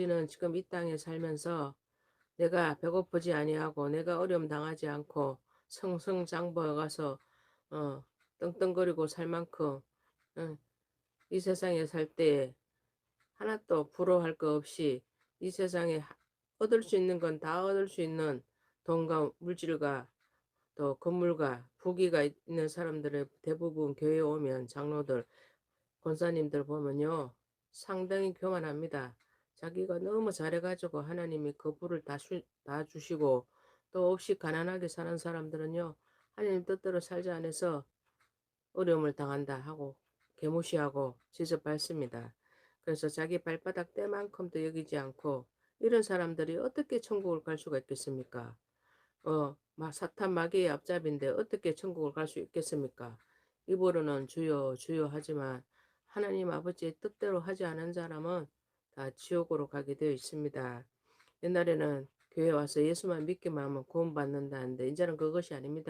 우리는 지금 이 땅에 살면서 내가 배고프지 아니하고 내가 어려움 당하지 않고 성성장보에 가서 어, 떵떵거리고 살 만큼 응, 이 세상에 살 때에 하나도 부러워할 거 없이 이 세상에 하- 얻을 수 있는 건 다 얻을 수 있는 돈과 물질과 또 건물과 부귀가 있는 사람들의 대부분 교회 오면 장로들 권사님들 보면요 상당히 교만합니다. 자기가 너무 잘해가지고 하나님이 그 부를 다, 주, 다 주시고 또 없이 가난하게 사는 사람들은요 하나님 뜻대로 살지 않아서 어려움을 당한다 하고 개무시하고 지적밟습니다. 그래서 자기 발바닥 때만큼도 여기지 않고 이런 사람들이 어떻게 천국을 갈 수가 있겠습니까? 어, 마, 사탄 마귀의 앞잡인데 어떻게 천국을 갈 수 있겠습니까? 입으로는 주여 주여 하지만 하나님 아버지의 뜻대로 하지 않은 사람은 다 지옥으로 가게 되어 있습니다. 옛날에는 교회 와서 예수만 믿기만 하면 구원받는다는데 이제는 그것이 아닙니다.